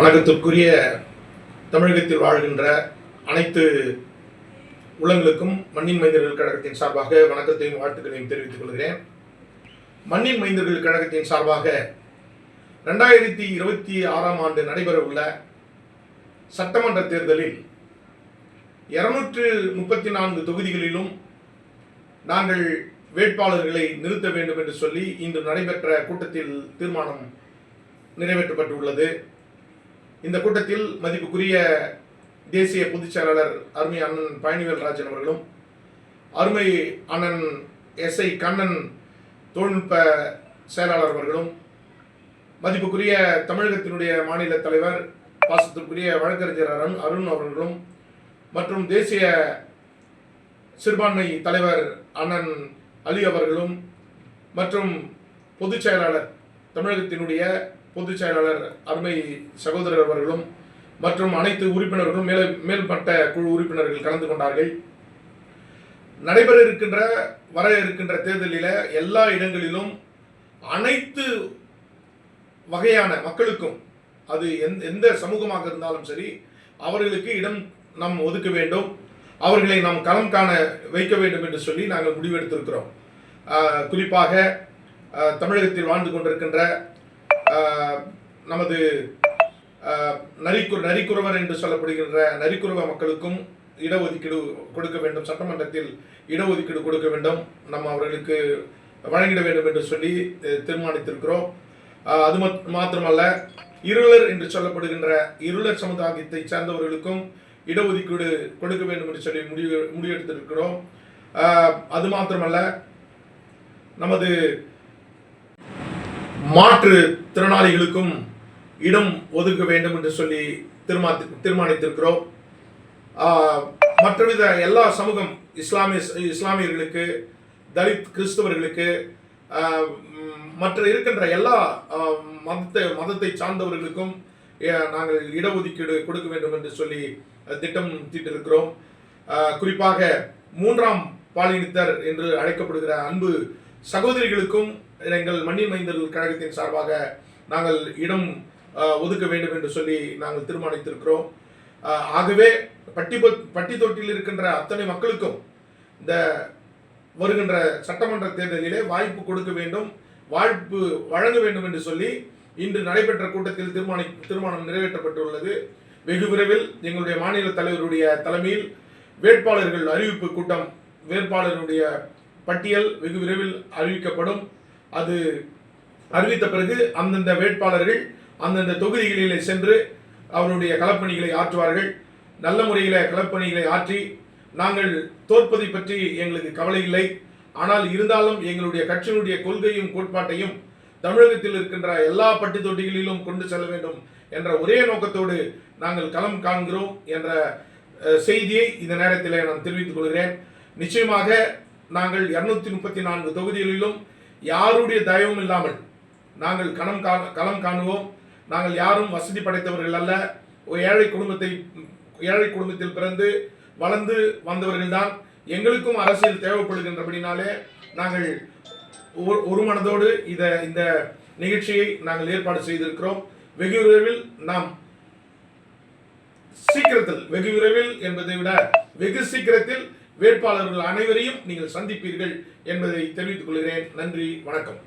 வணக்கத்திற்குரிய தமிழகத்தில் வாழ்கின்ற அனைத்து உள்ளங்களுக்கும் மண்ணின் மைந்தர்கள் கழகத்தின் சார்பாக வணக்கத்தையும் வாழ்த்துக்களையும் தெரிவித்துக் கொள்கிறேன். மண்ணின் மைந்தர்கள் கழகத்தின் சார்பாக ரெண்டாயிரத்தி இருபத்தி ஆறாம் ஆண்டு நடைபெறவுள்ள சட்டமன்ற தேர்தலில் இருநூற்று முப்பத்தி நான்கு தொகுதிகளிலும் நாங்கள் வேட்பாளர்களை நிறுத்த வேண்டும் என்று சொல்லி இன்று நடைபெற்ற கூட்டத்தில் தீர்மானம் நிறைவேற்றப்பட்டுள்ளது. இந்த கூட்டத்தில் மதிப்புக்குரிய தேசிய பொதுச் செயலாளர் அருமை அண்ணன் பழனிவேல் ராஜன் அவர்களும் அருமை அண்ணன் எஸ் ஐ கண்ணன் தொழில்நுட்ப செயலாளர் அவர்களும் மதிப்புக்குரிய தமிழகத்தினுடைய மாநில தலைவர் பாசத்திற்குரிய வழக்கறிஞர் அருண் அருண் அவர்களும் மற்றும் தேசிய சிறுபான்மை தலைவர் அண்ணன் அலி அவர்களும் மற்றும் பொதுச் செயலாளர் தமிழகத்தினுடைய பொதுச் செயலாளர் அருமை சகோதரர் அவர்களும் மற்றும் அனைத்து உறுப்பினர்களும் மேல மேல்மட்ட குழு உறுப்பினர்கள் கலந்து கொண்டார்கள். நடைபெற இருக்கின்ற வர இருக்கின்ற தேர்தலில் எல்லா இடங்களிலும் அனைத்து வகையான மக்களுக்கும் அது எந்த எந்த சமூகமாக இருந்தாலும் சரி அவர்களுக்கு இடம் நாம் ஒதுக்க வேண்டும். அவர்களை நாம் களம் காண வைக்க வேண்டும் என்று சொல்லி நாங்கள் முடிவெடுத்திருக்கிறோம். குறிப்பாக தமிழகத்தில் வாழ்ந்து கொண்டிருக்கின்ற நமது நரிக்கு நரிக்குறவர் என்று சொல்லப்படுகின்ற நரிக்குறவ மக்களுக்கும் இடஒதுக்கீடு கொடுக்க வேண்டும். சட்டமன்றத்தில் இடஒதுக்கீடு கொடுக்க வேண்டும். நம்ம அவர்களுக்கு வழங்கிட வேண்டும் என்று சொல்லி தீர்மானித்திருக்கிறோம். அது மத்- மாத்திரமல்ல இருளர் என்று சொல்லப்படுகின்ற இருளர் சமுதாயத்தை சார்ந்தவர்களுக்கும் இடஒதுக்கீடு கொடுக்க வேண்டும் என்று சொல்லி முடிவு முடிவெடுத்திருக்கிறோம். அது மாத்திரமல்ல நமது மாற்று திறனாளிகளுக்கும் இடம் ஒதுக்க வேண்டும் என்று சொல்லி தீர்மானி தீர்மானித்திருக்கிறோம். மற்றவித எல்லா சமூகம் இஸ்லாமிய இஸ்லாமியர்களுக்கு தலித் கிறிஸ்தவர்களுக்கு மற்ற இருக்கின்ற எல்லா மதத்தை மதத்தை சார்ந்தவர்களுக்கும் நாங்கள் இடஒதுக்கீடு கொடுக்க வேண்டும் என்று சொல்லி திட்டம் தீட்டிருக்கிறோம் குறிப்பாக மூன்றாம் பாலினத்தர் என்று அழைக்கப்படுகிற அன்பு சகோதரிகளுக்கும் எங்கள் மண்ணின் மைந்தர்கள் கழகத்தின் சார்பாக நாங்கள் இடம் ஒதுக்க வேண்டும் என்று சொல்லி நாங்கள் தீர்மானித்திருக்கிறோம். ஆகவே பட்டி பட்டி தொட்டியில் இருக்கின்ற அத்தனை மக்களுக்கும் இந்த வருகின்ற சட்டமன்ற தேர்தலிலே வாய்ப்பு கொடுக்க வேண்டும் வாய்ப்பு வழங்க வேண்டும் என்று சொல்லி இன்று நடைபெற்ற கூட்டத்தில் தீர்மானி தீர்மானம் நிறைவேற்றப்பட்டுள்ளது. வெகு விரைவில் எங்களுடைய மாநில தலைவருடைய தலைமையில் வேட்பாளர்கள் அறிவிப்பு கூட்டம் வேட்பாளருடைய பட்டியல் வெகு விரைவில் அறிவிக்கப்படும். அது அறிவித்த பிறகு அந்தந்த வேட்பாளர்கள் அந்தந்த தொகுதிகளிலே சென்று அவருடைய களப்பணிகளை ஆற்றுவார்கள். நல்ல முறையில் களப்பணிகளை ஆற்றி நாங்கள் தோற்பதை பற்றி எங்களுக்கு கவலை இல்லை. ஆனால் இருந்தாலும் எங்களுடைய கட்சியினுடைய கொள்கையும் கோட்பாட்டையும் தமிழகத்தில் இருக்கின்ற எல்லா பட்டு தொட்டிகளிலும் கொண்டு செல்ல வேண்டும் என்ற ஒரே நோக்கத்தோடு நாங்கள் களம் காண்கிறோம் என்ற செய்தியை இந்த நேரத்தில் நான் தெரிவித்துக் கொள்கிறேன். நிச்சயமாக நாங்கள் இருநூத்தி முப்பத்தி நான்கு தொகுதிகளிலும் யாருடைய தயவும் இல்லாமல் நாங்கள் கணம் களம் காணுவோம். நாங்கள் யாரும் வசதி படைத்தவர்கள் அல்ல. ஒரு ஏழை குடும்பத்தை ஏழை குடும்பத்தில் பிறந்து வளர்ந்து வந்தவர்கள்தான். எங்களுக்கும் அரசியல் தேவைப்படுகின்றபடினாலே நாங்கள் ஒரு- ஒரு மனதோடு இத இந்த நிகழ்ச்சியை நாங்கள் ஏற்பாடு செய்திருக்கிறோம். வெகு விரைவில் நாம் சீக்கிரத்தில் வெகு விரைவில் என்பதை விட வெகு சீக்கிரத்தில் வேட்பாளர்கள் அனைவரையும் நீங்கள் சந்திப்பீர்கள் என்பதை தெரிவித்துக் கொள்கிறேன். நன்றி வணக்கம்.